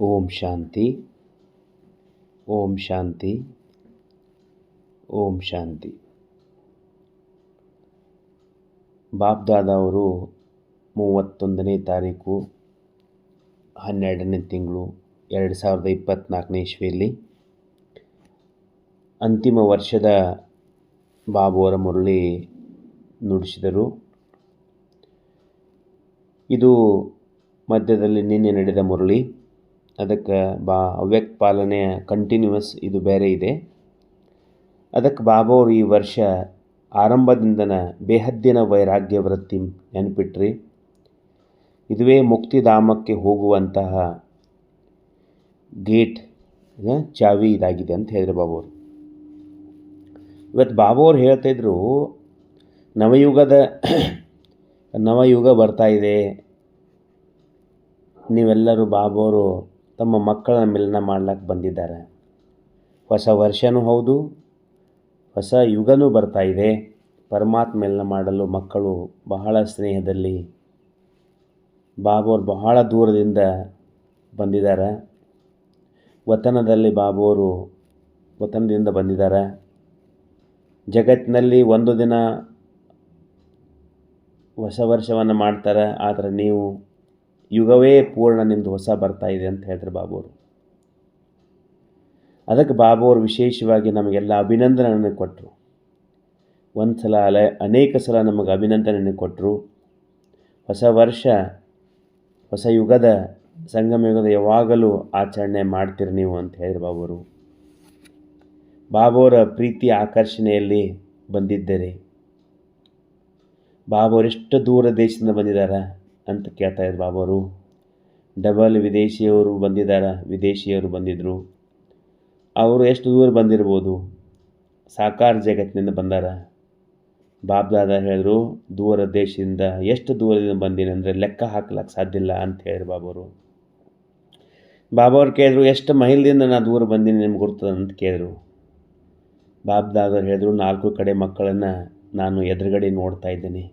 ಓಂ ಶಾಂತಿ ಓಂ ಶಾಂತಿ ಓಂ ಶಾಂತಿ. ಬಾಬ್ದಾದವರು ಮೂವತ್ತೊಂದನೇ ತಾರೀಕು ಹನ್ನೆರಡನೇ ತಿಂಗಳು ಎರಡು ಸಾವಿರದ ಇಪ್ಪತ್ತ್ನಾಲ್ಕನೇ ಇಸ್ವಿಯಲ್ಲಿ ಅಂತಿಮ ವರ್ಷದ ಬಾಬುವರ ಮುರಳಿ ನುಡಿಸಿದರು. ಇದು ಮಧ್ಯದಲ್ಲಿ ನಿನ್ನೆ ನಡೆದ ಮುರಳಿ. ಅದಕ್ಕೆ ಬಾ, ಅವ್ಯಕ್ತ ಪಾಲನೆಯ ಕಂಟಿನ್ಯೂವಸ್ ಇದು ಬೇರೆ ಇದೆ. ಅದಕ್ಕೆ ಬಾಬಾ ಅವರು ಈ ವರ್ಷ ಆರಂಭದಿಂದನ ಬೇಹದ್ದಿನ ವೈರಾಗ್ಯ ವೃತ್ತಿ ನೆನಪಿಟ್ರಿ. ಇದುವೇ ಮುಕ್ತಿಧಾಮಕ್ಕೆ ಹೋಗುವಂತಹ ಗೇಟ್ ಚಾವಿ ಇದಾಗಿದೆ ಅಂತ ಹೇಳಿದ್ರು ಬಾಬೋರು. ಇವತ್ತು ಬಾಬಾವ್ರು ಹೇಳ್ತಾಯಿದ್ರು ನವಯುಗದ, ನವಯುಗ ಬರ್ತಾ ಇದೆ. ನೀವೆಲ್ಲರೂ ಬಾಬಾವರು ತಮ್ಮ ಮಕ್ಕಳ ಮಿಲನ ಮಾಡ್ಲಿಕ್ಕೆ ಬಂದಿದ್ದಾರೆ. ಹೊಸ ವರ್ಷವೂ ಹೌದು, ಹೊಸ ಯುಗನೂ ಬರ್ತಾ ಇದೆ. ಪರಮಾತ್ಮ ಮಿಲನ ಮಾಡಲು ಮಕ್ಕಳು ಬಹಳ ಸ್ನೇಹದಲ್ಲಿ, ಬಾಬುವರು ಬಹಳ ದೂರದಿಂದ ಬಂದಿದ್ದಾರೆ. ವತನದಲ್ಲಿ ಬಾಬುವರು ವತನದಿಂದ ಬಂದಿದ್ದಾರೆ. ಜಗತ್ತಿನಲ್ಲಿ ಒಂದು ದಿನ ಹೊಸ ವರ್ಷವನ್ನು ಮಾಡ್ತಾರೆ, ಆದರೆ ನೀವು ಯುಗವೇ ಪೂರ್ಣ ನಿಮ್ಮದು ಹೊಸ ಬರ್ತಾ ಇದೆ ಅಂತ ಹೇಳಿದ್ರು ಬಾಬುವರು ಅದಕ್ಕೆ ಬಾಬುವರು ವಿಶೇಷವಾಗಿ ನಮಗೆಲ್ಲ ಅಭಿನಂದನೆಯನ್ನು ಕೊಟ್ಟರು. ಒಂದು ಸಲ ಅಲ, ಅನೇಕ ಸಲ ನಮಗೆ ಅಭಿನಂದನೆಯನ್ನು ಕೊಟ್ಟರು. ಹೊಸ ವರ್ಷ, ಹೊಸ ಯುಗದ, ಸಂಗಮ ಯುಗದ ಯಾವಾಗಲೂ ಆಚರಣೆ ಮಾಡ್ತೀರಿ ನೀವು ಅಂತ ಹೇಳಿದ್ರು ಬಾಬುವರು ಬಾಬುವರ ಪ್ರೀತಿ ಆಕರ್ಷಣೆಯಲ್ಲಿ ಬಂದಿದ್ದರೆ. ಬಾಬುವರು ಎಷ್ಟು ದೂರ ದೇಶದಿಂದ ಬಂದಿದ್ದಾರೆ? ಅಂತ ಕೇಳ್ತಾಯಿದ್ರು ಬಾಬರು ಡಬಲ್ ವಿದೇಶಿಯವರು ಬಂದಿದ್ದಾರೆ ವಿದೇಶಿಯವರು ಬಂದಿದ್ದರು ಅವರು ಎಷ್ಟು ದೂರ ಬಂದಿರ್ಬೋದು? ಸಾಕಾರ ಜಗತ್ತಿನಿಂದ ಬಂದಾರ. ಬಾಬ್ದಾದ ಹೇಳಿದ್ರು, ದೂರ ದೇಶದಿಂದ ಎಷ್ಟು ದೂರದಿಂದ ಬಂದೀನಿ ಅಂದರೆ ಲೆಕ್ಕ ಹಾಕ್ಲಕ್ಕೆ ಸಾಧ್ಯ ಇಲ್ಲ ಅಂತ ಹೇಳಿದ್ರು ಬಾಬವರು ಬಾಬಾವ್ರು ಕೇಳಿದ್ರು, ಎಷ್ಟು ಮೈಲ್ದಿಂದ ನಾನು ದೂರ ಬಂದೀನಿ ನಿಮ್ಗೆ ಗುರ್ತದ ಅಂತ ಕೇಳಿದ್ರು. ಬಾಬ್ದಾದವ್ರು ಹೇಳಿದ್ರು, ನಾಲ್ಕು ಕಡೆ ಮಕ್ಕಳನ್ನು ನಾನು ಎದುರುಗಡೆ ನೋಡ್ತಾ ಇದ್ದೀನಿ.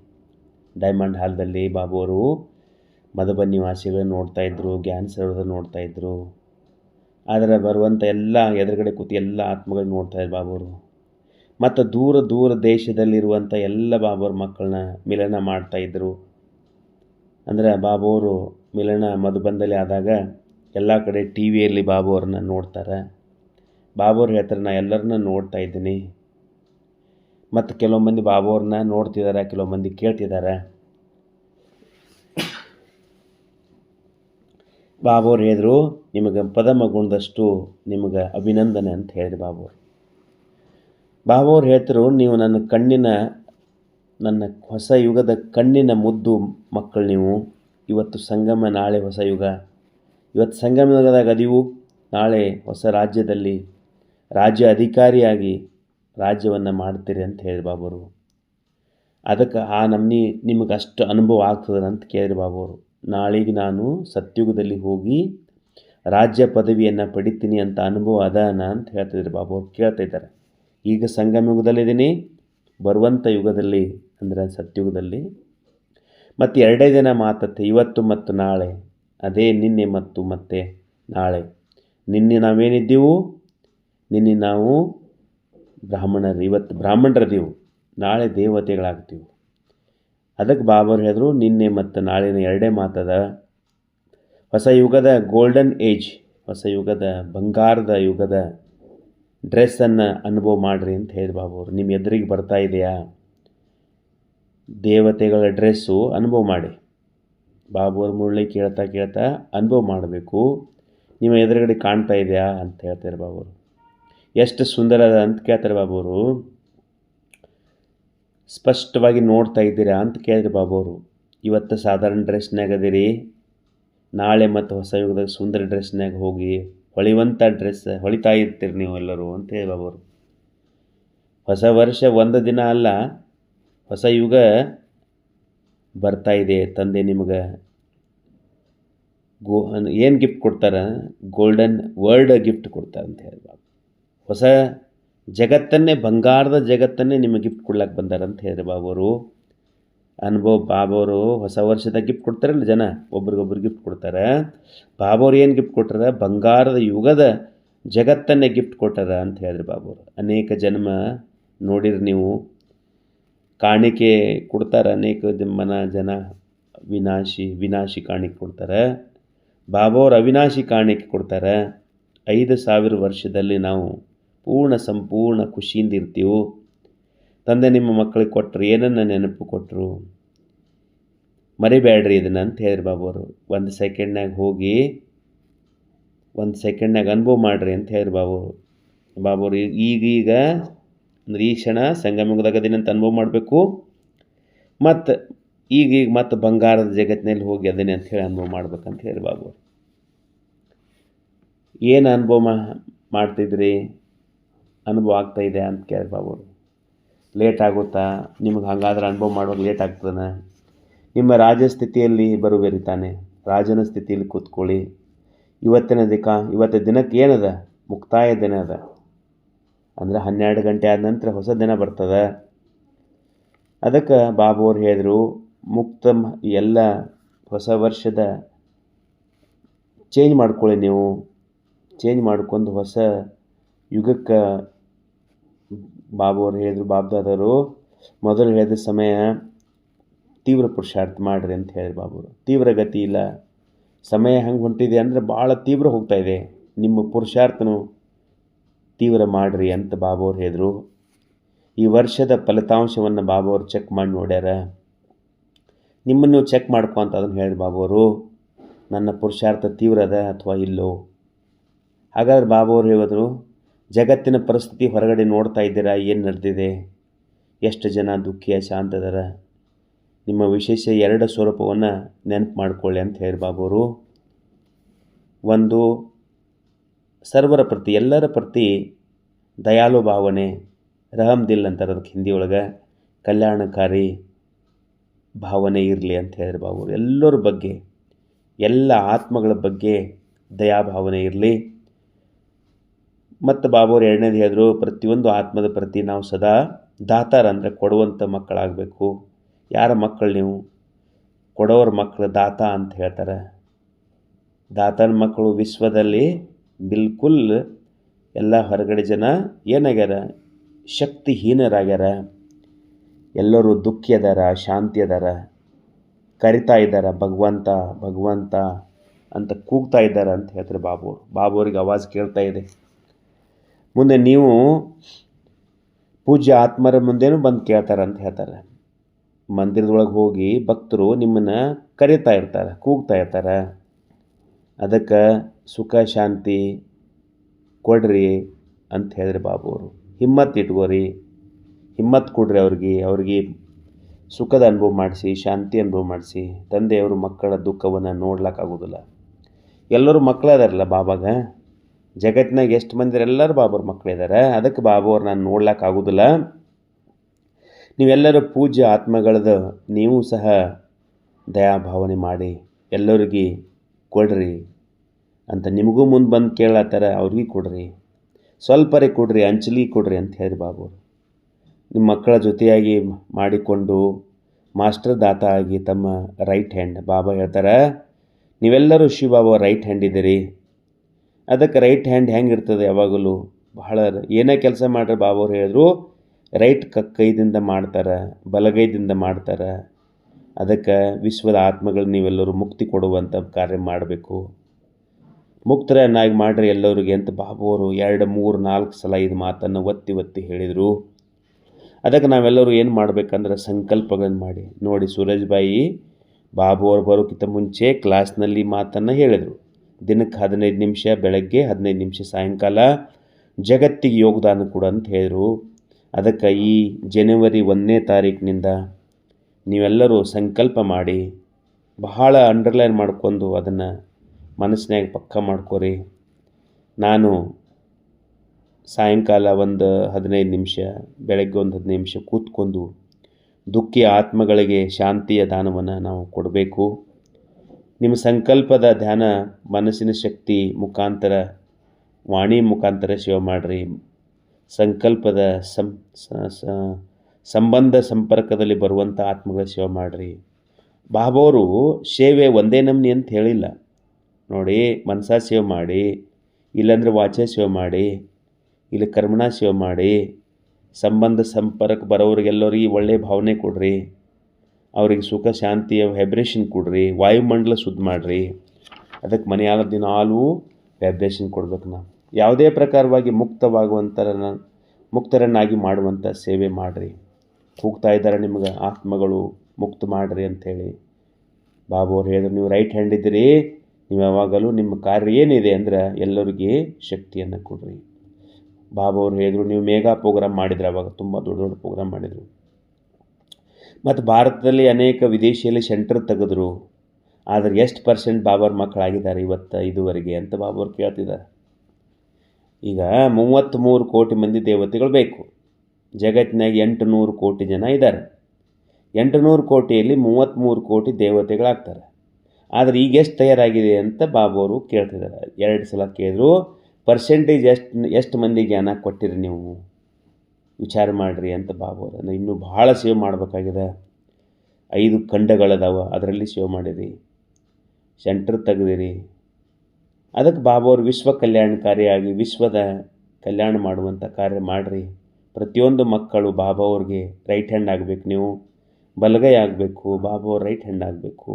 ಡೈಮಂಡ್ ಹಾಲ್ದಲ್ಲಿ ಬಾಬುವರು ಮಧುಬನ್ ನೋಡ್ತಾ ಇದ್ರು ಗ್ಯಾನ್ ನೋಡ್ತಾ ಇದ್ದರು ಆದರೆ ಬರುವಂಥ ಎಲ್ಲ ಎದುರುಗಡೆ ಕೂತು ಎಲ್ಲ ಆತ್ಮಗಳು ನೋಡ್ತಾ ಇದ್ರು ಬಾಬು ಅವರು. ಮತ್ತು ದೂರ ದೂರ ದೇಶದಲ್ಲಿರುವಂಥ ಎಲ್ಲ ಬಾಬುವ್ರ ಮಕ್ಕಳನ್ನ ಮಿಲನ ಮಾಡ್ತಾಯಿದ್ರು ಅಂದರೆ ಬಾಬುವರು ಮಿಲನ ಮಧುಬಂದಲ್ಲಿ ಆದಾಗ ಎಲ್ಲ ಕಡೆ ಟಿ ವಿಯಲ್ಲಿ ಬಾಬುವ್ರನ್ನ ನೋಡ್ತಾರೆ. ಬಾಬುವ್ರು ಹೇಳ್ತಾರೆ ನಾ ಎಲ್ಲರನ್ನ ನೋಡ್ತಾ ಇದ್ದೀನಿ. ಮತ್ತು ಕೆಲವು ಮಂದಿ ಬಾಬುವ್ರನ್ನ ನೋಡ್ತಿದ್ದಾರೆ ಕೆಲವು ಮಂದಿ ಕೇಳ್ತಿದ್ದಾರೆ ಬಾಬುವ್ರು ಹೇಳಿದ್ರು, ನಿಮಗೆ ಪದಮ ಗುಣದಷ್ಟು ನಿಮಗೆ ಅಭಿನಂದನೆ ಅಂತ ಹೇಳಿದ್ರು ಬಾಬುವ್ರು ಬಾಬುವ್ರು ಹೇಳ್ತರು ನೀವು ನನ್ನ ಕಣ್ಣಿನ, ನನ್ನ ಹೊಸ ಯುಗದ ಕಣ್ಣಿನ ಮುದ್ದು ಮಕ್ಕಳು ನೀವು. ಇವತ್ತು ಸಂಗಮ, ನಾಳೆ ಹೊಸ ಯುಗ. ಇವತ್ತು ಸಂಗಮ ಯುಗದಾಗ ಅದೀವು, ನಾಳೆ ಹೊಸ ರಾಜ್ಯದಲ್ಲಿ ರಾಜ್ಯ ಅಧಿಕಾರಿಯಾಗಿ ರಾಜ್ಯವನ್ನು ಮಾಡ್ತೀರಿ ಅಂತ ಹೇಳಿ ಬಾಬರು. ಅದಕ್ಕೆ ಆ ನಮ್ನಿ ನಿಮಗೆ ಅಷ್ಟು ಅನುಭವ ಆಗ್ತದೆ ಅಂತ ಕೇಳಿರಿ ಬಾಬರು. ನಾಳೆಗೆ ನಾನು ಸತ್ಯುಗದಲ್ಲಿ ಹೋಗಿ ರಾಜ್ಯ ಪದವಿಯನ್ನು ಪಡಿತೀನಿ ಅಂತ ಅನುಭವ ಅದಾನ ಅಂತ ಹೇಳ್ತಿದ್ರು ಬಾಬುವ್ರು ಕೇಳ್ತಾ ಇದ್ದಾರೆ. ಈಗ ಸಂಗಮ ಯುಗದಲ್ಲಿದ್ದೀನಿ ಬರುವಂಥ ಯುಗದಲ್ಲಿ ಅಂದರೆ ಸತ್ಯುಗದಲ್ಲಿ. ಮತ್ತು ಎರಡೇ ದಿನ ಮಾತತ್ತೆ, ಇವತ್ತು ಮತ್ತು ನಾಳೆ, ಅದೇ ನಿನ್ನೆ ಮತ್ತು ಮತ್ತೆ ನಾಳೆ. ನಿನ್ನೆ ನಾವೇನಿದ್ದೀವು, ನಿನ್ನೆ ನಾವು ಬ್ರಾಹ್ಮಣರು ಇವತ್ತು ಬ್ರಾಹ್ಮಣರದೀವು ನಾಳೆ ದೇವತೆಗಳಾಗ್ತೀವಿ. ಅದಕ್ಕೆ ಬಾಬರು ಹೇಳಿದ್ರು, ನಿನ್ನೆ ಮತ್ತು ನಾಳಿನ ಎರಡೇ ಮಾತದ ಹೊಸ ಯುಗದ ಗೋಲ್ಡನ್ ಏಜ್ ಹೊಸ ಯುಗದ ಬಂಗಾರದ ಯುಗದ ಡ್ರೆಸ್ಸನ್ನು ಅನುಭವ ಮಾಡಿರಿ ಅಂತ ಹೇಳಿ ಬಾಬು ಅವರು. ನಿಮ್ಮ ಎದುರಿಗೆ ಬರ್ತಾ ಇದೆಯಾ? ದೇವತೆಗಳ ಡ್ರೆಸ್ಸು ಅನುಭವ ಮಾಡಿ. ಬಾಬುವ್ರ ಮುರಳಿ ಕೇಳ್ತಾ ಕೇಳ್ತಾ ಅನುಭವ ಮಾಡಬೇಕು. ನಿಮ್ಮ ಎದುರುಗಡೆ ಕಾಣ್ತಾ ಇದೆಯಾ ಅಂತ ಹೇಳ್ತಾರೆ ಬಾಬುವರು ಎಷ್ಟು ಸುಂದರ ಅದ ಅಂತ ಕೇಳ್ತಾರೆ ಬಾಬು ಅವರು ಸ್ಪಷ್ಟವಾಗಿ ನೋಡ್ತಾ ಇದ್ದೀರಾ ಅಂತ ಕೇಳಿದ್ರು ಬಾಬುವರು ಇವತ್ತು ಸಾಧಾರಣ ಡ್ರೆಸ್ನಾಗ ಅದಿರಿ. ನಾಳೆ ಮತ್ತು ಹೊಸ ಯುಗದಾಗ ಸುಂದರ ಡ್ರೆಸ್ನಾಗ ಹೋಗಿ ಹೊಳಿವಂಥ ಡ್ರೆಸ್ ಹೊಳಿತಾ ಇರ್ತೀರಿ ನೀವು ಎಲ್ಲರೂ ಅಂತ ಹೇಳಿ ಬಾಬುವರು ಹೊಸ ವರ್ಷ ಒಂದು ದಿನ ಅಲ್ಲ, ಹೊಸ ಯುಗ ಬರ್ತಾ ಇದೆ ತಂದೆ ನಿಮಗೆ. ಗೋ ಏನು ಗಿಫ್ಟ್ ಕೊಡ್ತಾರೆ? ಗೋಲ್ಡನ್ ವರ್ಲ್ಡ್ ಗಿಫ್ಟ್ ಕೊಡ್ತಾರೆ ಅಂತ ಹೇಳಿ ಬಾಬು ಹೊಸ ಜಗತ್ತನ್ನೇ, ಬಂಗಾರದ ಜಗತ್ತನ್ನೇ ನಿಮಗೆ ಗಿಫ್ಟ್ ಕೊಡ್ಲಕ್ಕೆ ಬಂದಾರ ಅಂತ ಹೇಳಿದ್ರು ಬಾಬುವರು ಅನುಭವ ಬಾಬವರು ಹೊಸ ವರ್ಷದ ಗಿಫ್ಟ್ ಕೊಡ್ತಾರಲ್ಲ ಜನ, ಒಬ್ರಿಗೊಬ್ರು ಗಿಫ್ಟ್ ಕೊಡ್ತಾರೆ. ಬಾಬವ್ರು ಏನು ಗಿಫ್ಟ್ ಕೊಟ್ಟಾರ? ಬಂಗಾರದ ಯುಗದ ಜಗತ್ತನ್ನೇ ಗಿಫ್ಟ್ ಕೊಟ್ಟಾರ ಅಂತ ಹೇಳಿದ್ರು ಬಾಬವರು ಅನೇಕ ಜನ್ಮ ನೋಡಿರಿ ನೀವು. ಕಾಣಿಕೆ ಕೊಡ್ತಾರೆ ಅನೇಕ ಮನ ಜನ, ವಿನಾಶಿ ವಿನಾಶಿ ಕಾಣಿಕೆ ಕೊಡ್ತಾರೆ. ಬಾಬಾವ್ರು ಅವಿನಾಶಿ ಕಾಣಿಕೆ ಕೊಡ್ತಾರೆ. ಐದು ಸಾವಿರ ವರ್ಷದಲ್ಲಿ ನಾವು ಪೂರ್ಣ ಸಂಪೂರ್ಣ ಖುಷಿಯಿಂದ ಇರ್ತೀವೋ? ತಂದೆ ನಿಮ್ಮ ಮಕ್ಕಳಿಗೆ ಕೊಟ್ಟರು ಏನನ್ನ ನೆನಪು ಕೊಟ್ಟರು ಮರಿಬೇಡ್ರಿ ಇದನ್ನ ಅಂತ ಹೇಳಿದ್ರು ಅವರು. ಒಂದು ಸೆಕೆಂಡ್ನಾಗ ಹೋಗಿ, ಒಂದು ಸೆಕೆಂಡ್ನಾಗ ಅನುಭವ ಮಾಡಿರಿ ಅಂತ ಹೇಳಿದ್ರು ಬಾಬು ಅವರು. ಈಗೀಗ ಅಂದ್ರೆ ಈ ಕ್ಷಣ ಸಂಗಮಯುಗದಾಗದಿನ ಅಂತ ಅನುಭವ ಮಾಡಬೇಕು. ಮತ್ತು ಈಗೀಗ ಮತ್ತು ಬಂಗಾರದ ಜಗತ್ತಿನಲ್ಲಿ ಹೋಗಿ ಅದನ್ನೇ ಅಂತ ಹೇಳಿ ಅನುಭವ ಮಾಡ್ಬೇಕಂತ ಹೇಳಿ ಬಾಬು ಏನು ಅನುಭವ ಮಾಡ್ತಿದ್ರಿ? ಅನುಭವ ಆಗ್ತಾ ಇದೆ ಅಂತ ಕೇಳಿ ಬಾಬು ಲೇಟ್ ಆಗುತ್ತಾ? ನಿಮಗೆ ಹಾಗಾದ್ರೆ ಅನುಭವ ಮಾಡುವಾಗ ಲೇಟ್ ಆಗ್ತದನ? ನಿಮ್ಮ ರಾಜ ಸ್ಥಿತಿಯಲ್ಲಿ ಬರುವೆರಿ ತಾನೆ. ರಾಜನ ಸ್ಥಿತಿಯಲ್ಲಿ ಕೂತ್ಕೊಳ್ಳಿ. ಇವತ್ತಿನ ದಿಕ್ಕ ಇವತ್ತು ದಿನಕ್ಕೆ ಏನದ? ಮುಕ್ತಾಯ ದಿನ ಅದ. ಅಂದರೆ ಹನ್ನೆರಡು ಗಂಟೆ ಆದ ನಂತರ ಹೊಸ ದಿನ ಬರ್ತದೆ. ಅದಕ್ಕೆ ಬಾಬು ಅವ್ರು ಹೇಳಿದರು, ಮುಕ್ತ ಎಲ್ಲ ಹೊಸ ವರ್ಷದ ಚೇಂಜ್ ಮಾಡ್ಕೊಳ್ಳಿ ನೀವು. ಚೇಂಜ್ ಮಾಡ್ಕೊಂಡು ಹೊಸ ಯುಗಕ್ಕೆ ಬಾಬು ಅವ್ರು ಹೇಳಿದರು, ಬಾಬ್ದಾದವರು ಮೊದಲು ಹೇಳಿದ ಸಮಯ ತೀವ್ರ ಪುರುಷಾರ್ಥ ಮಾಡಿರಿ ಅಂತ ಹೇಳಿದ್ರು ಬಾಬು ಅವರು ತೀವ್ರ ಗತಿ ಇಲ್ಲ. ಸಮಯ ಹೆಂಗೆ ಹೊಂಟಿದೆ ಅಂದರೆ ಭಾಳ ತೀವ್ರ ಹೋಗ್ತಾ ಇದೆ. ನಿಮ್ಮ ಪುರುಷಾರ್ಥನು ತೀವ್ರ ಮಾಡಿರಿ ಅಂತ ಬಾಬು ಅವ್ರು ಹೇಳಿದರು. ಈ ವರ್ಷದ ಫಲಿತಾಂಶವನ್ನು ಬಾಬು ಚೆಕ್ ಮಾಡಿ ನೋಡ್ಯಾರ. ನಿಮ್ಮನ್ನು ಚೆಕ್ ಮಾಡ್ಕೊ ಅಂತ ಅದನ್ನು ಹೇಳಿದ್ರು ಬಾಬು ನನ್ನ ಪುರುಷಾರ್ಥ ತೀವ್ರ ಅಥವಾ ಇಲ್ಲೋ? ಹಾಗಾದ್ರೆ ಬಾಬು ಅವ್ರು ಹೇಳಿದ್ರು ಜಗತ್ತಿನ ಪರಿಸ್ಥಿತಿ ಹೊರಗಡೆ ನೋಡ್ತಾ ಇದ್ದೀರಾ? ಏನು ನಡೆದಿದೆ? ಎಷ್ಟು ಜನ ದುಃಖಿಯ, ಶಾಂತದರ? ನಿಮ್ಮ ವಿಶೇಷ ಎರಡು ಸ್ವರೂಪವನ್ನು ನೆನಪು ಮಾಡ್ಕೊಳ್ಳಿ ಅಂತ ಹೇಳಿ ಬಾಬು ಅವರು ಒಂದು, ಸರ್ವರ ಪ್ರತಿ, ಎಲ್ಲರ ಪ್ರತಿ ದಯಾಲು ಭಾವನೆ ರಹಮ್ ದಿಲ್ ಅಂತಾರೆ ಅದಕ್ಕೆ ಹಿಂದಿ ಒಳಗೆ, ಕಲ್ಯಾಣಕಾರಿ ಭಾವನೆ ಇರಲಿ ಅಂತ ಹೇಳಿದ್ರು ಬಾಬು ಎಲ್ಲರ ಬಗ್ಗೆ, ಎಲ್ಲ ಆತ್ಮಗಳ ಬಗ್ಗೆ ದಯಾಭಾವನೆ ಇರಲಿ. ಮತ್ತು ಬಾಬುವ್ರು ಎರಡನೇದು ಹೇಳಿದ್ರು, ಪ್ರತಿಯೊಂದು ಆತ್ಮದ ಪ್ರತಿ ನಾವು ಸದಾ ದಾತಾರ ಅಂದರೆ ಕೊಡುವಂಥ ಮಕ್ಕಳಾಗಬೇಕು. ಯಾರ ಮಕ್ಕಳು ನೀವು? ಕೊಡೋರ ಮಕ್ಕಳು ದಾತ ಅಂತ ಹೇಳ್ತಾರೆ. ದಾತನ ಮಕ್ಕಳು ವಿಶ್ವದಲ್ಲಿ ಬಿಲ್ಕುಲ್ ಎಲ್ಲ ಹೊರಗಡೆ ಜನ ಏನಾಗ್ಯಾರ? ಶಕ್ತಿಹೀನರಾಗ್ಯಾರ. ಎಲ್ಲರೂ ದುಃಖಿ ಅದಾರ ಶಾಂತಿ ಅದಾರ ಕರಿತಾ ಇದ್ದಾರ, ಭಗವಂತ ಭಗವಂತ ಅಂತ ಕೂಗ್ತಾ ಇದ್ದಾರೆ ಅಂತ ಹೇಳ್ತಾರೆ ಬಾಬು. ಬಾಬು ಅವ್ರಿಗೆ ಆವಾಜ್ ಕೇಳ್ತಾ ಇದೆ. ಮುಂದೆ ನೀವು ಪೂಜ್ಯ ಆತ್ಮರ ಮುಂದೆನೂ ಬಂದು ಕೇಳ್ತಾರೆ ಅಂತ ಹೇಳ್ತಾರೆ. ಮಂದಿರದೊಳಗೆ ಹೋಗಿ ಭಕ್ತರು ನಿಮ್ಮನ್ನು ಕರೀತಾ ಇರ್ತಾರೆ, ಕೂಗ್ತಾ ಇರ್ತಾರೆ. ಅದಕ್ಕೆ ಸುಖ, ಶಾಂತಿ ಕೊಡ್ರಿ ಅಂತ ಹೇಳಿದ್ರು ಬಾಬು ಅವರು ಹಿಮ್ಮತ್ತು ಇಟ್ಕೋರಿ ಹಿಮ್ಮತ್ತು ಕೊಡ್ರಿ ಅವ್ರಿಗೆ ಅವ್ರಿಗೆ ಸುಖದ ಅನುಭವ ಮಾಡಿಸಿ, ಶಾಂತಿ ಅನುಭವ ಮಾಡಿಸಿ, ತಂದೆಯವರು ಮಕ್ಕಳ ದುಃಖವನ್ನು ನೋಡ್ಲಿಕ್ಕಾಗೋದಿಲ್ಲ. ಎಲ್ಲರೂ ಮಕ್ಕಳು ಅದಾರಲ್ಲ ಬಾಬಾಗ. ಜಗತ್ತಿನಾಗ ಎಷ್ಟು ಮಂದಿ ಎಲ್ಲರೂ ಬಾಬವ್ರ ಮಕ್ಕಳಿದ್ದಾರೆ ಅದಕ್ಕೆ ಬಾಬವ್ರು ನಾನು ನೋಡ್ಲಿಕ್ಕಾಗೋದಿಲ್ಲ ನೀವೆಲ್ಲರೂ ಪೂಜ್ಯ ಆತ್ಮಗಳದು ನೀವು ಸಹ ದಯಾಭಾವನೆ ಮಾಡಿ, ಎಲ್ಲರಿಗೆ ಕೊಡ್ರಿ ಅಂತ ನಿಮಗೂ ಮುಂದೆ ಬಂದು ಕೇಳತ್ತಾರ ಅವ್ರಿಗೆ ಕೊಡ್ರಿ. ಸ್ವಲ್ಪರೇ ಕೊಡ್ರಿ, ಅಂಚಲಿ ಕೊಡ್ರಿ ಅಂತ ಹೇಳಿದ್ರು ಬಾಬು ನಿಮ್ಮ ಮಕ್ಕಳ ಜೊತೆಯಾಗಿ ಮಾಡಿಕೊಂಡು ಮಾಸ್ಟರ್ ದಾತ ಆಗಿ ತಮ್ಮ ರೈಟ್ ಹ್ಯಾಂಡ್, ಬಾಬಾ ಹೇಳ್ತಾರೆ, ನೀವೆಲ್ಲರೂ ಶಿವಬಾಬಾ ರೈಟ್ ಹ್ಯಾಂಡ್ ಇದ್ದೀರಿ. ಅದಕ್ಕೆ ರೈಟ್ ಹ್ಯಾಂಡ್ ಹೆಂಗೆ ಇರ್ತದೆ ಯಾವಾಗಲೂ? ಬಹಳ ಏನೇ ಕೆಲಸ ಮಾಡ್ರೆ ಬಾಬಾ ಅವ್ರು ಹೇಳಿದ್ರು ರೈಟ್ ಕ ಕೈದಿಂದ ಮಾಡ್ತಾರೆ, ಬಲಗೈದಿಂದ ಮಾಡ್ತಾರೆ. ಅದಕ್ಕೆ ವಿಶ್ವದ ಆತ್ಮಗಳು ನೀವೆಲ್ಲರೂ ಮುಕ್ತಿ ಕೊಡುವಂಥ ಕಾರ್ಯ ಮಾಡಬೇಕು. ಮುಕ್ತರನ್ನಾಗಿ ಮಾಡ್ರಿ ಎಲ್ಲರಿಗೆ ಅಂತ ಬಾಬುವರು ಎರಡು, ಮೂರು, ನಾಲ್ಕು ಸಲ ಇದು ಮಾತನ್ನು ಒತ್ತಿ ಒತ್ತಿ ಹೇಳಿದರು. ಅದಕ್ಕೆ ನಾವೆಲ್ಲರೂ ಏನು ಮಾಡಬೇಕಂದ್ರೆ ಸಂಕಲ್ಪಗಳನ್ನು ಮಾಡಿ. ನೋಡಿ ಸೂರಜ್ ಬಾಯಿ ಬಾಬು ಅವ್ರು ಬರೋಕ್ಕಿಂತ ಮುಂಚೆ ಕ್ಲಾಸ್ನಲ್ಲಿ ಮಾತನ್ನು ಹೇಳಿದರು. ದಿನಕ್ಕೆ ಹದಿನೈದು ನಿಮಿಷ, ಬೆಳಗ್ಗೆ ಹದಿನೈದು ನಿಮಿಷ, ಸಾಯಂಕಾಲ ಜಗತ್ತಿಗೆ ಯೋಗದಾನ ಕೊಡು ಅಂತ ಹೇಳಿದರು. ಅದಕ್ಕೆ ಈ ಜನವರಿ ಒಂದನೇ ತಾರೀಕಿನಿಂದ ನೀವೆಲ್ಲರೂ ಸಂಕಲ್ಪ ಮಾಡಿ, ಬಹಳ ಅಂಡರ್ಲೈನ್ ಮಾಡ್ಕೊಂಡು ಅದನ್ನು ಮನಸ್ಸಿನಾಗ ಪಕ್ಕ ಮಾಡ್ಕೋರಿ. ನಾನು ಸಾಯಂಕಾಲ ಒಂದು ಹದಿನೈದು ನಿಮಿಷ, ಬೆಳಗ್ಗೆ ಒಂದು ಹದಿನೈದು ನಿಮಿಷ ಕೂತ್ಕೊಂಡು ದುಃಖಿ ಆತ್ಮಗಳಿಗೆ ಶಾಂತಿಯ ದಾನವನ್ನು ನಾವು ಕೊಡಬೇಕು. ನಿಮ್ಮ ಸಂಕಲ್ಪದ ಧ್ಯಾನ ಮನಸ್ಸಿನ ಶಕ್ತಿ ಮುಖಾಂತರ, ವಾಣಿ ಮುಖಾಂತರ ಶಿವ ಮಾಡಿರಿ. ಸಂಕಲ್ಪದ ಸಂ ಸಂಬಂಧ ಸಂಪರ್ಕದಲ್ಲಿ ಬರುವಂಥ ಆತ್ಮಗಳ ಸೇವೆ ಮಾಡಿರಿ. ಬಾಬೋರು ಸೇವೆ ಒಂದೇ ನಮ್ನಿ ಅಂತ ಹೇಳಿಲ್ಲ. ನೋಡಿ ಮನಸಾ ಸೇವೆ ಮಾಡಿ, ಇಲ್ಲಾಂದ್ರೆ ವಾಚ ಸೇವೆ ಮಾಡಿ, ಇಲ್ಲಿ ಕರ್ಮಣ ಸೇವೆ ಮಾಡಿ, ಸಂಬಂಧ ಸಂಪರ್ಕ ಬರೋರಿಗೆಲ್ಲರಿಗೆ ಒಳ್ಳೆಯ ಭಾವನೆ ಕೊಡ್ರಿ. ಅವ್ರಿಗೆ ಸುಖ ಶಾಂತಿಯ ವೈಬ್ರೇಷನ್ ಕೊಡ್ರಿ, ವಾಯುಮಂಡಲ ಶುದ್ಧ ಮಾಡಿರಿ. ಅದಕ್ಕೆ ಮನೆಯಾಲ ದಿನಾಲೂ ವೈಬ್ರೇಷನ್ ಕೊಡ್ಬೇಕು ನಾವು. ಯಾವುದೇ ಪ್ರಕಾರವಾಗಿ ಮುಕ್ತವಾಗುವಂಥರ ಮುಕ್ತರನ್ನಾಗಿ ಮಾಡುವಂಥ ಸೇವೆ ಮಾಡಿರಿ. ಹೋಗ್ತಾ ಇದ್ದಾರೆ ನಿಮ್ಗೆ ಆತ್ಮಗಳು, ಮುಕ್ತ ಮಾಡಿರಿ ಅಂಥೇಳಿ. ಬಾಬು ಅವ್ರು ಹೇಳಿದ್ರು, ನೀವು ರೈಟ್ ಹ್ಯಾಂಡ್ ಇದ್ದೀರಿ, ನೀವು ಯಾವಾಗಲೂ ನಿಮ್ಮ ಕಾರ್ಯ ಏನಿದೆ ಅಂದ್ರೆ ಎಲ್ಲರಿಗೆ ಶಕ್ತಿಯನ್ನು ಕೊಡ್ರಿ. ಬಾಬು ಅವ್ರು ಹೇಳಿದ್ರು, ನೀವು ಮೇಗಾ ಪ್ರೋಗ್ರಾಮ್ ಮಾಡಿದ್ರೆ ಅವಾಗ ತುಂಬ ದೊಡ್ಡ ದೊಡ್ಡ ಪ್ರೋಗ್ರಾಮ್ ಮಾಡಿದರು. ಮತ್ತು ಭಾರತದಲ್ಲಿ ಅನೇಕ ವಿದೇಶಿಯಲ್ಲಿ ಸೆಂಟರ್ ತೆಗೆದ್ರು. ಆದರೆ ಎಷ್ಟು ಪರ್ಸೆಂಟ್ ಬಾಬರ್ ಮಕ್ಕಳಾಗಿದ್ದಾರೆ ಇವತ್ತು ಇದುವರೆಗೆ ಅಂತ ಬಾಬರ್ ಕೇಳ್ತಿದ್ದಾರೆ. ಈಗ ಮೂವತ್ತ್ಮೂರು ಕೋಟಿ ಮಂದಿ ದೇವತೆಗಳು ಬೇಕು. ಜಗತ್ತಿನಾಗ ಎಂಟು ನೂರು ಕೋಟಿ ಜನ ಇದ್ದಾರೆ. ಎಂಟು ನೂರು ಕೋಟಿಯಲ್ಲಿ ಮೂವತ್ತ್ಮೂರು ಕೋಟಿ ದೇವತೆಗಳಾಗ್ತಾರೆ. ಆದರೆ ಈಗ ಎಷ್ಟು ತಯಾರಾಗಿದೆ ಅಂತ ಬಾಬೋರು ಕೇಳ್ತಿದ್ದಾರೆ. ಎರಡು ಸಲ ಕೇಳಿದ್ರು ಪರ್ಸೆಂಟೇಜ್ ಎಷ್ಟು ಎಷ್ಟು ಮಂದಿ ಜ್ಞಾನ ಕೊಟ್ಟಿರಿ ನೀವು? ವಿಚಾರ ಮಾಡಿರಿ ಅಂತ ಭಾಗವತ ಅಂದರೆ ಇನ್ನೂ ಭಾಳ ಸೇವ್ ಮಾಡಬೇಕಾಗಿದೆ. ಐದು ಖಂಡಗಳದಾವ, ಅದರಲ್ಲಿ ಸೇವ್ ಮಾಡಿರಿ. ಸೆಂಟ್ರ್ ತೆಗೆದಿರಿ. ಅದಕ್ಕೆ ಬಾಬು ಅವರು ವಿಶ್ವ ಕಲ್ಯಾಣಕಾರಿಯಾಗಿ ವಿಶ್ವದ ಕಲ್ಯಾಣ ಮಾಡುವಂಥ ಕಾರ್ಯ ಮಾಡಿರಿ. ಪ್ರತಿಯೊಂದು ಮಕ್ಕಳು ಬಾಬಾ ಅವ್ರಿಗೆ ರೈಟ್ ಹ್ಯಾಂಡ್ ಆಗಬೇಕು ನೀವು. ಬಲಗೈ ಆಗಬೇಕು, ಬಾಬಾ ಅವ್ರು ರೈಟ್ ಹ್ಯಾಂಡ್ ಆಗಬೇಕು.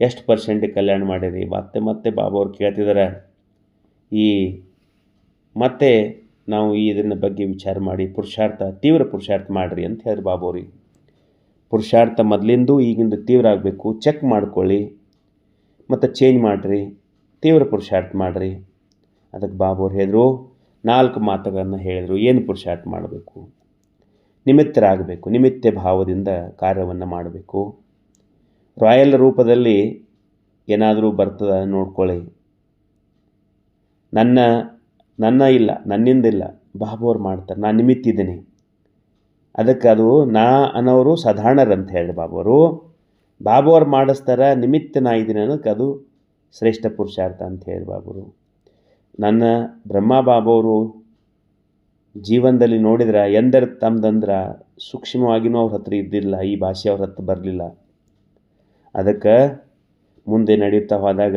ಎಷ್ಟು ಪರ್ಸೆಂಟ್ ಕಲ್ಯಾಣ ಮಾಡಿರಿ? ಮತ್ತೆ ಮತ್ತೆ ಬಾಬಾ ಅವ್ರು ಕೇಳ್ತಿದ್ದಾರೆ ಈ ಮತ್ತೆ ನಾವು ಇದನ್ನ ಬಗ್ಗೆ ವಿಚಾರ ಮಾಡಿ, ಪುರುಷಾರ್ಥ, ತೀವ್ರ ಪುರುಷಾರ್ಥ ಮಾಡಿರಿ ಅಂತ ಹೇಳಿದ್ರು ಬಾಬು ಅವ್ರಿಗೆ ಪುರುಷಾರ್ಥ ಮೊದಲಿಂದು, ಈಗಿಂದು ತೀವ್ರ ಆಗಬೇಕು. ಚೆಕ್ ಮಾಡ್ಕೊಳ್ಳಿ. ಮತ್ತು ಚೇಂಜ್ ಮಾಡಿರಿ. ತೀವ್ರ ಪುರುಷಾರ್ಥ ಮಾಡಿರಿ. ಅದಕ್ಕೆ ಬಾಬು ಅವ್ರು ಹೇಳಿದ್ರು, ನಾಲ್ಕು ಮಾತುಗಳನ್ನು ಹೇಳಿದರು. ಏನು ಪುರುಷಾರ್ಥ ಮಾಡಬೇಕು? ನಿಮಿತ್ತರಾಗಬೇಕು. ನಿಮಿತ್ತ ಭಾವದಿಂದ ಕಾರ್ಯವನ್ನು ಮಾಡಬೇಕು. ರಾಯಲ್ ರೂಪದಲ್ಲಿ ಏನಾದರೂ ಬರ್ತದ ನೋಡ್ಕೊಳ್ಳಿ. ನನ್ನ ನನ್ನ ಇಲ್ಲ, ನನ್ನಿಂದಿಲ್ಲ ಬಾಬು ಅವ್ರು ಮಾಡ್ತಾರೆ, ನಾನು ನಿಮಿತ್ತಿದ್ದೀನಿ. ಅದಕ್ಕೆ ಅದು ನಾ ಅನ್ನೋರು ಸಾಧಾರಣರಂತ ಹೇಳಿ ಬಾಬು ಅವರು ಬಾಬು ಅವ್ರು ಮಾಡಿಸ್ತಾರ, ನಿಮಿತ್ತ ನಾ ಇದ್ದೀನಿ ಅನ್ನೋಕ್ಕೆ ಅದು ಶ್ರೇಷ್ಠ ಪುರುಷಾರ್ಥ ಅಂತ ಹೇಳಿ ಬಾಬುರು. ನನ್ನ ಬ್ರಹ್ಮ ಬಾಬವರು ಜೀವನದಲ್ಲಿ ನೋಡಿದ್ರೆ ಎಂದರ ತಮ್ದಂದ್ರೆ ಸೂಕ್ಷ್ಮವಾಗಿನೂ ಅವ್ರ ಹತ್ರ ಇದ್ದಿಲ್ಲ, ಈ ಭಾಷೆ ಅವ್ರ ಹತ್ರ ಬರಲಿಲ್ಲ. ಅದಕ್ಕೆ ಮುಂದೆ ನಡೀತಾ ಹೋದಾಗ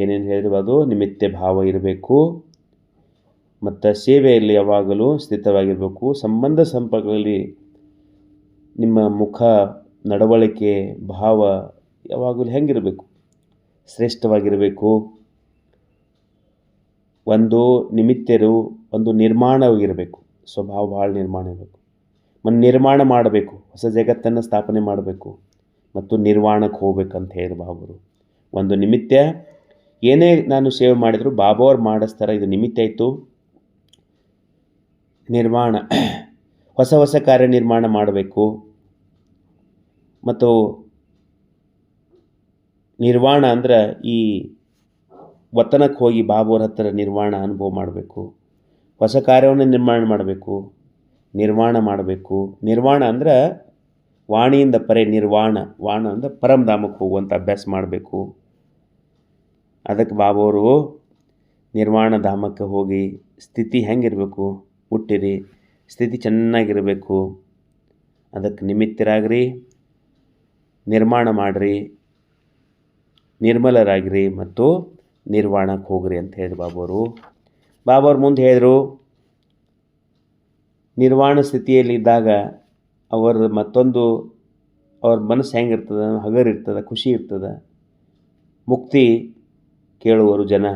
ಏನೇನು ಹೇಳಿರ್ಬೋದು ನಿಮಿತ್ತೆ ಭಾವ ಇರಬೇಕು. ಮತ್ತು ಸೇವೆಯಲ್ಲಿ ಯಾವಾಗಲೂ ಸ್ಥಿತವಾಗಿರಬೇಕು. ಸಂಬಂಧ ಸಂಪರ್ಕಗಳಲ್ಲಿ ನಿಮ್ಮ ಮುಖ, ನಡವಳಿಕೆ, ಭಾವ ಯಾವಾಗಲೂ ಹೆಂಗಿರಬೇಕು? ಶ್ರೇಷ್ಠವಾಗಿರಬೇಕು. ಒಂದು ನಿಮಿತ್ತರು, ಒಂದು ನಿರ್ಮಾಣವಾಗಿರಬೇಕು ಸ್ವಭಾವ ಭಾಳ ನಿರ್ಮಾಣ ಇರಬೇಕು. ಮತ್ತು ನಿರ್ಮಾಣ ಮಾಡಬೇಕು. ಹೊಸ ಜಗತ್ತನ್ನು ಸ್ಥಾಪನೆ ಮಾಡಬೇಕು. ಮತ್ತು ನಿರ್ವಾಣಕ್ಕೆ ಹೋಗ್ಬೇಕಂತ ಹೇಳಿ ಬಾಬರು. ಒಂದು ನಿಮಿತ್ತ ಏನೇ ನಾನು ಸೇವೆ ಮಾಡಿದರೂ, ಬಾಬಾ ಅವ್ರು ಮಾಡಿಸ್ತಾರೆ ಇದು ನಿಮಿತ್ತ ಆಯಿತು. ನಿರ್ಮಾಣ, ಹೊಸ ಹೊಸ ಕಾರ್ಯ ನಿರ್ಮಾಣ ಮಾಡಬೇಕು. ಮತ್ತು ನಿರ್ವಾಣ ಅಂದ್ರೆ ಈ ವತನಕ್ಕೆ ಹೋಗಿ ಬಾಬುವರ ಹತ್ತಿರ ನಿರ್ವಾಣ ಅನುಭವ ಮಾಡಬೇಕು. ಹೊಸ ಕಾರ್ಯವನ್ನು ನಿರ್ಮಾಣ ಮಾಡಬೇಕು, ನಿರ್ವಾಣ ಮಾಡಬೇಕು. ನಿರ್ವಾಣ ಅಂದ್ರೆ ವಾಣಿಯಿಂದ ಪರೆ ನಿರ್ವಾಣ, ವಾಣ ಅಂದರೆ ಪರಮಧಾಮಕ್ಕೆ ಹೋಗುವಂಥ ಅಭ್ಯಾಸ ಮಾಡಬೇಕು. ಅದಕ್ಕೆ ಬಾಬೋರು ನಿರ್ವಾಣ ಧಾಮಕ್ಕೆ ಹೋಗಿ ಸ್ಥಿತಿ ಹೆಂಗಿರಬೇಕು? ಹುಟ್ಟಿರಿ, ಸ್ಥಿತಿ ಚೆನ್ನಾಗಿರಬೇಕು. ಅದಕ್ಕೆ ನಿಮಿತ್ತರಾಗ್ರಿ, ನಿರ್ಮಾಣ ಮಾಡಿರಿ, ನಿರ್ಮಲರಾಗಿರಿ ಮತ್ತು ನಿರ್ವಾಣಕ್ಕೆ ಹೋಗ್ರಿ ಅಂತ ಹೇಳಿದ್ರು ಬಾಬೋರು ಬಾಬೋರು ಮುಂದೆ ಹೇಳಿದರು, ನಿರ್ವಾಣ ಸ್ಥಿತಿಯಲ್ಲಿದ್ದಾಗ ಅವರ ಮತ್ತೊಂದು, ಅವ್ರ ಮನಸ್ಸು ಹೆಂಗಿರ್ತದೆ, ಹಗರಿರ್ತದೆ, ಖುಷಿ ಇರ್ತದೆ, ಮುಕ್ತಿ ಕೇಳುವರು ಜನ.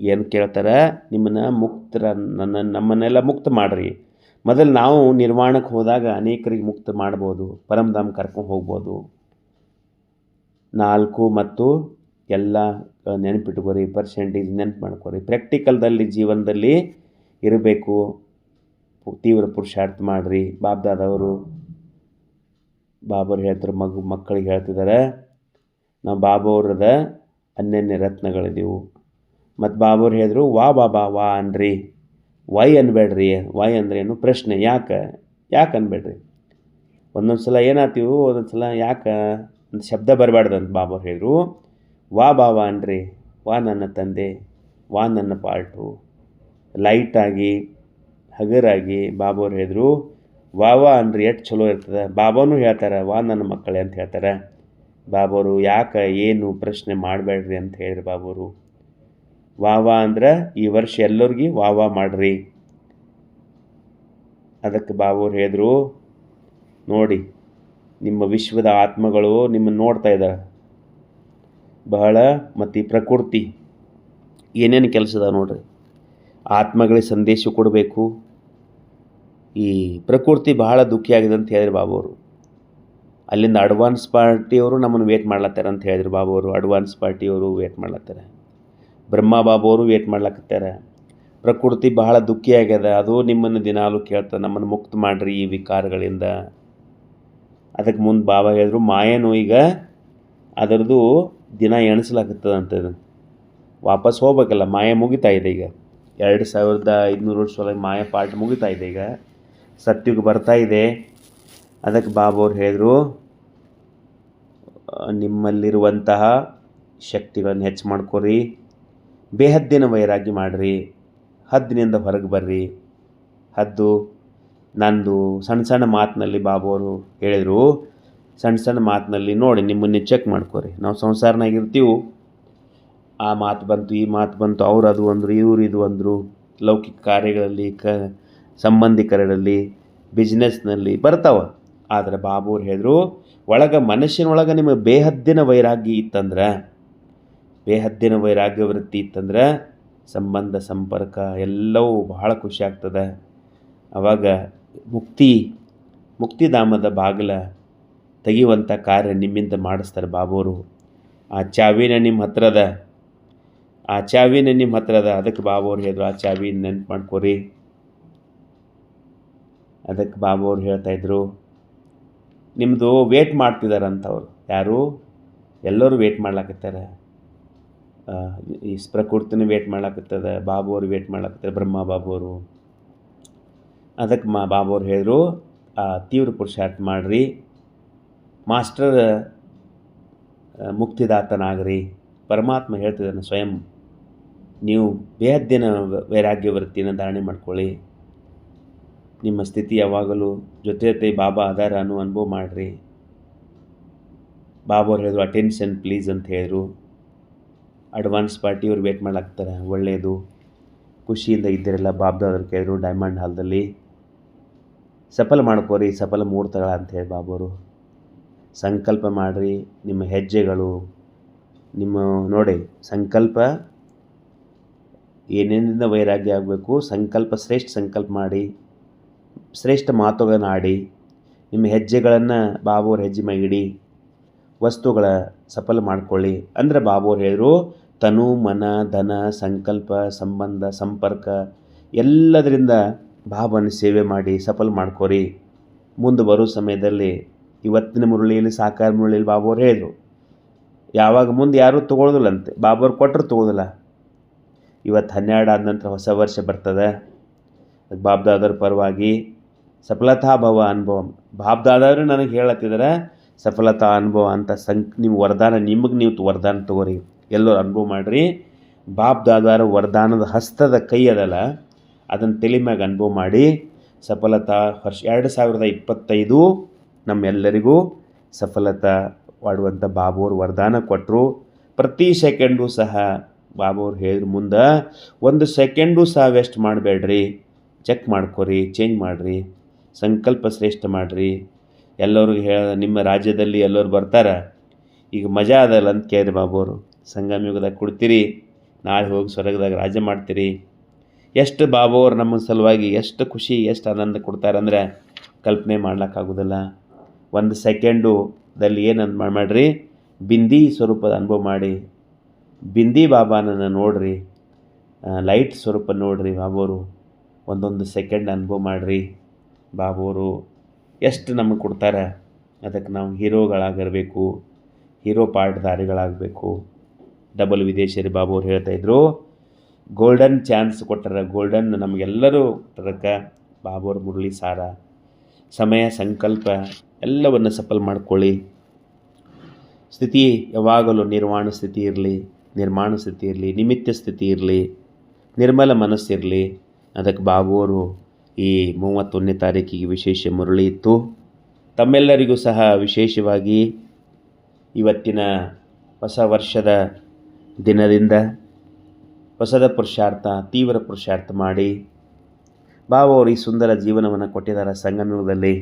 ಏನು ಕೇಳ್ತಾರೆ? ನಿಮ್ಮನ್ನು ಮುಕ್ತರ, ನನ್ನ, ನಮ್ಮನ್ನೆಲ್ಲ ಮುಕ್ತ ಮಾಡಿರಿ. ಮೊದಲು ನಾವು ನಿರ್ವಾಣಕ್ಕೆ ಹೋದಾಗ ಅನೇಕರಿಗೆ ಮುಕ್ತ ಮಾಡ್ಬೋದು. ಪರಮಧಾಮ್ ಕರ್ಕೊಂಡು ಹೋಗ್ಬೋದು. ನಾಲ್ಕು ಮತ್ತು ಎಲ್ಲ ನೆನಪಿಟ್ಕೋರಿ ಪರ್ಸೆಂಟೇಜ್ ನೆನಪು ಮಾಡ್ಕೊರಿ. ಪ್ರಾಕ್ಟಿಕಲ್ದಲ್ಲಿ ಜೀವನದಲ್ಲಿ ಇರಬೇಕು. ತೀವ್ರ ಪುರುಷಾರ್ಥ ಮಾಡಿರಿ. ಬಾಬ್ದಾದವರು ಬಾಬರು ಹೇಳ್ತಾರೆ ಮಗು, ಮಕ್ಕಳಿಗೆ ಹೇಳ್ತಿದ್ದಾರೆ, ನಾವು ಬಾಬವ್ರದ ಅನ್ಯನ್ಯ ರತ್ನಗಳಿದೆವು. ಮತ್ತು ಬಾಬೂರು ಹೇಳಿದ್ರು, ವಾ ಬಾಬಾ, ವಾ ಅನ್ರಿ. ವೈ ಅನ್ಬೇಡ್ರಿ, ವೈ ಅಂದ್ರೇನು ಪ್ರಶ್ನೆ, ಯಾಕೆ? ಯಾಕೆ ಅನ್ಬೇಡ್ರಿ? ಒಂದೊಂದು ಸಲ ಏನಾತೀವು ಒಂದೊಂದು ಸಲ ಯಾಕೆ ಅಂತ ಶಬ್ದ ಬರಬಾರ್ದು ಅಂತ ಬಾಬರು ಹೇಳಿದ್ರು. ವಾ ಬಾಬಾ ಅನ್ರಿ, ವಾ ನನ್ನ ತಂದೆ, ವಾ ನನ್ನ ಪಾರ್ಟು ಲೈಟಾಗಿ, ಹಗರಾಗಿ ಬಾಬರು ಹೇಳಿದ್ರು, ವಾ ವಾ ಅನ್ರಿ, ಎಷ್ಟು ಚಲೋ ಇರ್ತದೆ. ಬಾಬಾನು ಹೇಳ್ತಾರೆ, ವಾ ನನ್ನ ಮಕ್ಕಳೇ ಅಂತ ಹೇಳ್ತಾರೆ. ಬಾಬೋರು, ಯಾಕೆ, ಏನು ಪ್ರಶ್ನೆ ಮಾಡಬೇಡ್ರಿ ಅಂತ ಹೇಳಿದ್ರು ಬಾಬೋರು. ವಾ ವಾ ಅಂದ್ರೆ ಈ ವರ್ಷ ಎಲ್ಲರಿಗೂ ವಾವ ಮಾಡ್ರಿ. ಅದಕ್ಕೆ ಬಾಬೂರು ಹೇಳಿದ್ರು, ನೋಡಿ, ನಿಮ್ಮ ವಿಶ್ವದ ಆತ್ಮಗಳು ನಿಮ್ಮನ್ನು ನೋಡ್ತಾ ಇದ್ದಾರೆ ಬಹಳ ಮತ್ತು ಈ ಪ್ರಕೃತಿ ಏನೇನು ಕೆಲಸದ ನೋಡ್ರಿ. ಆತ್ಮಗಳಿಗೆ ಸಂದೇಶ ಕೊಡಬೇಕು. ಈ ಪ್ರಕೃತಿ ಬಹಳ ದುಃಖಿಯಾಗಿದೆ ಅಂತ ಹೇಳಿದ್ರು ಬಾಬುವರು ಅಲ್ಲಿಂದ ಅಡ್ವಾನ್ಸ್ ಪಾರ್ಟಿಯವರು ನಮ್ಮನ್ನು ವೇಟ್ ಮಾಡ್ಲತ್ತಾರ ಅಂತ ಹೇಳಿದ್ರು ಬಾಬುವರು ಅಡ್ವಾನ್ಸ್ ಪಾರ್ಟಿಯವರು ವೇಟ್ ಮಾಡ್ಲತ್ತಾರ. ಬ್ರಹ್ಮ ಬಾಬುವರು ವೇಟ್ ಮಾಡ್ಲಕತ್ತಾರೆ ಪ್ರಕೃತಿ ಬಹಳ ದುಃಖಿಯಾಗ್ಯದ ಅದು ನಿಮ್ಮನ್ನು ದಿನಾಲು ಕೇಳ್ತದೆ ನಮ್ಮನ್ನು ಮುಕ್ತ ಮಾಡ್ರಿ ಈ ವಿಕಾರಗಳಿಂದ. ಅದಕ್ಕೆ ಮುಂದೆ ಬಾಬಾ ಹೇಳಿದ್ರು ಮಾಯನು ಈಗ ಅದರದ್ದು ದಿನ ಎಣಿಸ್ಲಾಕತ್ತದಂತ ಇದು ವಾಪಸ್ ಹೋಗ್ಬೇಕಲ್ಲ, ಮಾಯ ಮುಗಿತಾ ಇದೆ ಈಗ. ಎರಡು ಸಾವಿರದ ಐದುನೂರು ವರ್ಷ ಒಳಗೆ ಮಾಯ ಪಾಠ ಮುಗಿತಾ ಇದೆ ಈಗ. ಸತ್ಯಕ್ಕೆ ಬರ್ತಾ ಇದೆ. ಅದಕ್ಕೆ ಬಾಬು ಹೇಳಿದರು, ನಿಮ್ಮಲ್ಲಿರುವಂತಹ ಶಕ್ತಿಗಳನ್ನು ಹೆಚ್ಚು ಮಾಡ್ಕೊರಿ. ಬೇಹದ್ದಿನ ವೈರಾಗ್ಯ ಮಾಡಿರಿ, ಹದ್ದಿನಿಂದ ಹೊರಗೆ ಬರ್ರಿ. ಹದ್ದು, ನಂದು ಸಣ್ಣ ಸಣ್ಣ ಮಾತಿನಲ್ಲಿ ಬಾಬು ಅವರು ಹೇಳಿದರು. ಸಣ್ಣ ಸಣ್ಣ ಮಾತಿನಲ್ಲಿ ನೋಡಿ ನಿಮ್ಮನ್ನೇ ಚೆಕ್ ಮಾಡ್ಕೊರಿ. ನಾವು ಸಂಸಾರನಾಗ ಇರ್ತೀವಿ. ಆ ಮಾತು ಬಂತು, ಈ ಮಾತು ಬಂತು, ಅವ್ರು ಅದು ಅಂದರು, ಇವ್ರು ಇದು ಅಂದರು. ಲೌಕಿಕ ಕಾರ್ಯಗಳಲ್ಲಿ, ಕ ಸಂಬಂಧಿಕರಲ್ಲಿ ಬಿಸ್ನೆಸ್ನಲ್ಲಿ ಬರ್ತಾವ. ಆದರೆ ಬಾಬು ಅವ್ರು ಹೇಳಿದ್ರು, ಒಳಗೆ ಮನುಷ್ಯನೊಳಗೆ ನಿಮಗೆ ಬೇಹದ್ದಿನ ವೈರಾಗ್ಯ ಇತ್ತಂದ್ರೆ ಬೇಹದ್ದಿನ ವೈರಾಗ್ಯ ವೃತ್ತಿ ಇತ್ತಂದ್ರೆ ಸಂಬಂಧ, ಸಂಪರ್ಕ ಎಲ್ಲವೂ ಬಹಳ ಖುಷಿ ಆಗ್ತದೆ. ಅವಾಗ ಮುಕ್ತಿ, ಮುಕ್ತಿಧಾಮದ ಬಾಗಿಲ ತೆಗೆಯುವಂಥ ಕಾರ್ಯ ನಿಮ್ಮಿಂದ ಮಾಡಿಸ್ತಾರೆ ಬಾಬೋರು. ಆ ಚಾವಿನ ನಿಮ್ಮ ಹತ್ರ ಅದ ಆ ಚಾವಿನ ನಿಮ್ಮ ಹತ್ರ ಅದ ಅದಕ್ಕೆ ಬಾಬೋರು ಹೇಳಿದ್ರು, ಆ ಚಾವಿ ನೆನ್ಪು ಮಾಡ್ಕೋರಿ. ಅದಕ್ಕೆ ಬಾಬೋರು ಹೇಳ್ತಾಯಿದ್ರು ನಿಮ್ಮದು ವೇಟ್ ಮಾಡ್ತಿದ್ದಾರೆ ಅಂತವ್ರು ಯಾರು? ಎಲ್ಲರೂ ವೇಟ್ ಮಾಡ್ಲಾಕತ್ತಾರೆ. ಈ ಪ್ರಕೃತಿನ ವೇಟ್ ಮಾಡ್ಲಾಕತ್ತದ ಬಾಬು ಅವ್ರು ವೇಟ್ ಮಾಡ್ಲಾಕತ್ತಾರೆ ಬ್ರಹ್ಮ ಬಾಬು ಅವರು ಅದಕ್ಕೆ ಮಾ ಬಾಬು ಅವ್ರು ಹೇಳಿದ್ರು ತೀವ್ರ ಪುರುಷಾರ್ಥ ಮಾಡಿರಿ, ಮಾಸ್ಟರ್ ಮುಕ್ತಿದಾತನಾಗ್ರಿ. ಪರಮಾತ್ಮ ಹೇಳ್ತಿದ್ದಾನೆ ಸ್ವಯಂ, ನೀವು ಬೇಹದ್ದಿನ ವೈರಾಗ್ಯ ವೃತ್ತಿನ ಧಾರಣೆ ಮಾಡ್ಕೊಳ್ಳಿ. ನಿಮ್ಮ ಸ್ಥಿತಿ ಯಾವಾಗಲೂ ಜೊತೆ ಜೊತೆ ಬಾಬಾ ಆಧಾರ ಅನ್ನೋ ಅನುಭವ ಮಾಡಿರಿ. ಬಾಬಾ ಅವ್ರು ಹೇಳಿದ್ರು, ಅಟೆನ್ಷನ್ ಪ್ಲೀಸ್ ಅಂತ ಹೇಳಿದ್ರು. ಅಡ್ವಾನ್ಸ್ ಪಾರ್ಟಿ ಪಾರ್ಟಿಯವ್ರು ವೇಟ್ ಮಾಡ್ಲಾಕ್ತಾರೆ. ಒಳ್ಳೆಯದು ಖುಷಿಯಿಂದ ಇದ್ದಿರಲ್ಲ ಬಾಬ್ದಾದ್ರು ಕೇಳಿದ್ರು ಡೈಮಂಡ್ ಹಾಲ್ದಲ್ಲಿ ಸಫಲ ಮಾಡ್ಕೋರಿ, ಸಫಲ ಅಂತ ಹೇಳಿ ಬಾಬೋರು ಸಂಕಲ್ಪ ಮಾಡಿರಿ, ನಿಮ್ಮ ಹೆಜ್ಜೆಗಳು. ನಿಮ್ಮ ನೋಡಿ, ಸಂಕಲ್ಪ ಏನೇನಿಂದ ವೈರಾಗ್ಯ ಆಗಬೇಕು, ಸಂಕಲ್ಪ ಶ್ರೇಷ್ಠ ಸಂಕಲ್ಪ ಮಾಡಿ, ಶ್ರೇಷ್ಠ ಮಾತುಗಳನ್ನು ಆಡಿ ನಿಮ್ಮ ಹೆಜ್ಜೆಗಳನ್ನು ಬಾಬೋರ್ ಹೆಜ್ಜೆ ಮ್ಯಾಗಿಡಿ ವಸ್ತುಗಳ ಸಫಲ ಮಾಡ್ಕೊಳ್ಳಿ. ಅಂದರೆ ಬಾಬೋರ್ ಹೇಳಿದರು, ತನು, ಮನ, ಧನ, ಸಂಕಲ್ಪ, ಸಂಬಂಧ, ಸಂಪರ್ಕ, ಎಲ್ಲದರಿಂದ ಬಾಬನ ಸೇವೆ ಮಾಡಿ ಸಫಲ ಮಾಡ್ಕೋರಿ. ಮುಂದೆ ಬರೋ ಸಮಯದಲ್ಲಿ ಇವತ್ತಿನ ಮುರುಳಿಯಲ್ಲಿ ಸಾಕಾರ ಮುರುಳಿಯಲ್ಲಿ ಬಾಬೋರು ಹೇಳಿದರು. ಯಾವಾಗ ಮುಂದೆ ಯಾರೂ ತೊಗೊಳ್ಳೋದಿಲ್ಲಂತೆ ಬಾಬೋರು ಕೊಟ್ಟರು ತೊಗೋದಿಲ್ಲ ಇವತ್ತು ಹನ್ನೆರಡು ಆದ ನಂತರ ಹೊಸ ವರ್ಷ ಬರ್ತದೆ. ಬಾಬ್ದಾದರ ಪರವಾಗಿ ಸಫಲತಾ ಭವ ಅನುಭವ. ಬಾಬ್ದಾದವ್ರು ನನಗೆ ಹೇಳತ್ತಿದ್ದಾರೆ ಸಫಲತಾ ಅನುಭವ ಅಂತ ಸಂ ನಿಮ್ಮ ವರದಾನ, ನಿಮಗೆ ನೀವು ವರದಾನ ತಗೋರಿ. ಎಲ್ಲರೂ ಅನುಭವ ಮಾಡಿರಿ. ಬಾಬ್ದಾದಾರ ವರದಾನದ ಹಸ್ತದ ಕೈ ಅದಲ್ಲ. ಅದನ್ನು ತಲೆ ಮ್ಯಾಗ ಅನುಭವ ಮಾಡಿ. ಸಫಲತಾ ವರ್ಷ, ಎರಡು ಸಾವಿರದ ಇಪ್ಪತ್ತೈದು ನಮ್ಮೆಲ್ಲರಿಗೂ ಸಫಲತಾ ಮಾಡುವಂಥ ಬಾಬುವ್ರು ವರದಾನ ಕೊಟ್ಟರು ಪ್ರತಿ ಸೆಕೆಂಡು ಸಹ ಬಾಬುವ್ರು ಹೇಳಿದ್ರು ಮುಂದೆ, ಒಂದು ಸೆಕೆಂಡು ಸಹ ವೇಸ್ಟ್ ಮಾಡಬೇಡ್ರಿ. ಚೆಕ್ ಮಾಡ್ಕೊರಿ, ಚೇಂಜ್ ಮಾಡಿರಿ. ಸಂಕಲ್ಪ ಶ್ರೇಷ್ಠ ಮಾಡಿರಿ. ಎಲ್ಲರಿಗೂ ಹೇಳ, ನಿಮ್ಮ ರಾಜ್ಯದಲ್ಲಿ ಎಲ್ಲರೂ ಬರ್ತಾರೆ. ಈಗ ಮಜಾ ಅದಲ್ಲ ಅಂತ ಕೇಳಿರಿ ಬಾಬುವರು. ಸಂಗಮ ಯುಗದಾಗ ಕೊಡ್ತೀರಿ, ನಾಳೆ ಹೋಗಿ ಸ್ವರ್ಗದಾಗ ರಾಜ್ಯ ಮಾಡ್ತೀರಿ. ಎಷ್ಟು ಬಾಬು ಅವರು ನಮ್ಮ ಸಲುವಾಗಿ ಎಷ್ಟು ಖುಷಿ, ಎಷ್ಟು ಆನಂದ ಕೊಡ್ತಾರೆ ಅಂದರೆ ಕಲ್ಪನೆ ಮಾಡ್ಲಿಕ್ಕಾಗೋದಿಲ್ಲ. ಒಂದು ಸೆಕೆಂಡುದಲ್ಲಿ ಏನಂತ ಮಾಡಿ ಮಾಡಿರಿ, ಬಿಂದಿ ಸ್ವರೂಪದ ಅನುಭವ ಮಾಡಿ. ಬಿಂದಿ ಬಾಬಾನನ್ನು ನೋಡ್ರಿ ಲೈಟ್ ಸ್ವರೂಪ ನೋಡ್ರಿ ಬಾಬೋರು ಒಂದೊಂದು ಸೆಕೆಂಡ್ ಅನುಭವ ಮಾಡಿರಿ ಬಾಬೋರು ಎಷ್ಟು ನಮಗೆ ಕೊಡ್ತಾರೆ? ಅದಕ್ಕೆ ನಾವು ಹೀರೋಗಳಾಗಿರಬೇಕು, ಹೀರೋ ಪಾಠಧಾರಿಗಳಾಗಬೇಕು ಡಬಲ್ ವಿದೇಶರಿ ಬಾಬು ಅವ್ರು ಹೇಳ್ತಾಯಿದ್ರು ಗೋಲ್ಡನ್ ಚಾನ್ಸ್ ಕೊಟ್ಟರೆ. ಗೋಲ್ಡನ್ ನಮಗೆಲ್ಲರೂ ಅದಕ್ಕೆ ಬಾಬೋರ್ ಮುರಳಿ ಸಾರ. ಸಮಯ, ಸಂಕಲ್ಪ ಎಲ್ಲವನ್ನು ಸಫಲ್ ಮಾಡ್ಕೊಳ್ಳಿ. ಸ್ಥಿತಿ ಯಾವಾಗಲೂ ನಿರ್ವಾಣ ಸ್ಥಿತಿ ಇರಲಿ, ನಿರ್ಮಾಣ ಸ್ಥಿತಿ ಇರಲಿ, ನಿಮಿತ್ತ ಸ್ಥಿತಿ ಇರಲಿ, ನಿರ್ಮಲ ಮನಸ್ಸಿರಲಿ. ಅದಕ್ಕೆ ಬಾಬುವರು ಈ ಮೂವತ್ತೊಂದನೇ ತಾರೀಕಿಗೆ ವಿಶೇಷ ಮುರಳಿ ಇತ್ತು ತಮ್ಮೆಲ್ಲರಿಗೂ ಸಹ ವಿಶೇಷವಾಗಿ ಇವತ್ತಿನ ಹೊಸ ವರ್ಷದ ದಿನದಿಂದ ಹೊಸದ ಪುರುಷಾರ್ಥ, ತೀವ್ರ ಪುರುಷಾರ್ಥ ಮಾಡಿ ಬಾಬು ಅವರು ಈ ಸುಂದರ ಜೀವನವನ್ನು ಕೊಟ್ಟಿದ್ದಾರೆ ಸಂಗಮದಲ್ಲಿ.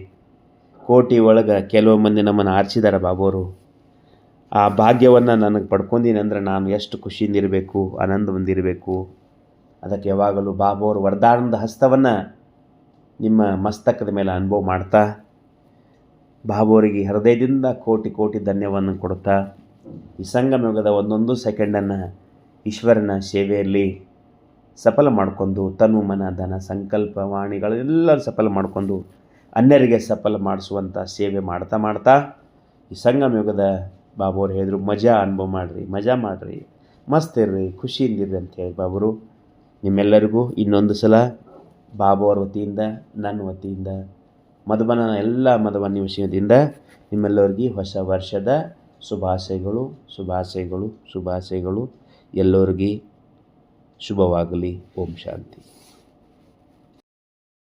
ಕೋಟಿ ಒಳಗೆ ಕೆಲವು ಮಂದಿ ನಮ್ಮನ್ನು ಆರಿಸಿದ್ದಾರೆ ಅವರು. ಆ ಭಾಗ್ಯವನ್ನು ನನಗೆ ಪಡ್ಕೊಂಡೀನಿ ಅಂದರೆ ನಾನು ಎಷ್ಟು ಖುಷಿಯಿಂದ ಇರಬೇಕು ಆನಂದ ಹೊಂದಿರಬೇಕು ಅದಕ್ಕೆ ಯಾವಾಗಲೂ ಬಾಬೋರು ವರದಾನದ ಹಸ್ತವನ್ನು ನಿಮ್ಮ ಮಸ್ತಕದ ಮೇಲೆ ಅನುಭವ ಮಾಡ್ತಾ, ಬಾಬೋರಿಗೆ ಹೃದಯದಿಂದ ಕೋಟಿ ಕೋಟಿ ಧನ್ಯವನ್ನು ಕೊಡುತ್ತಾ, ಈ ಸಂಗಮಯುಗದ ಒಂದೊಂದು ಸೆಕೆಂಡನ್ನು ಈಶ್ವರನ ಸೇವೆಯಲ್ಲಿ ಸಫಲ ಮಾಡಿಕೊಂಡು ತನು ಮನ ಧನ ಸಂಕಲ್ಪ ವಾಣಿಗಳೆಲ್ಲ ಸಫಲ ಮಾಡಿಕೊಂಡು, ಅನ್ಯರಿಗೆ ಸಫಲ ಮಾಡಿಸುವಂಥ ಸೇವೆ ಮಾಡ್ತಾ ಮಾಡ್ತಾ, ಈ ಸಂಗಮಯುಗದ ಬಾಬೋರು ಹೇಳಿದ್ರು, ಮಜಾ ಅನುಭವ ಮಾಡಿರಿ, ಮಜಾ ಮಾಡಿರಿ, ಮಸ್ತ್ ಇರ್ರಿ ಖುಷಿಯಿಂದಿರ್ರಿ ಅಂತ ಹೇಳಿ ಬಾಬರು. ನಿಮ್ಮೆಲ್ಲರಿಗೂ ಇನ್ನೊಂದು ಸಲ ಬಾಬುವರ ವತಿಯಿಂದ, ನನ್ನ ವತಿಯಿಂದ ಮಧುಬನ ಎಲ್ಲ ಮಧುಬನಿ ವಿಷಯದಿಂದ ನಿಮ್ಮೆಲ್ಲರಿಗೆ ಹೊಸ ವರ್ಷದ ಶುಭಾಶಯಗಳು ಶುಭಾಶಯಗಳು ಶುಭಾಶಯಗಳು. ಎಲ್ಲರಿಗೆ ಶುಭವಾಗಲಿ. ಓಂ ಶಾಂತಿ.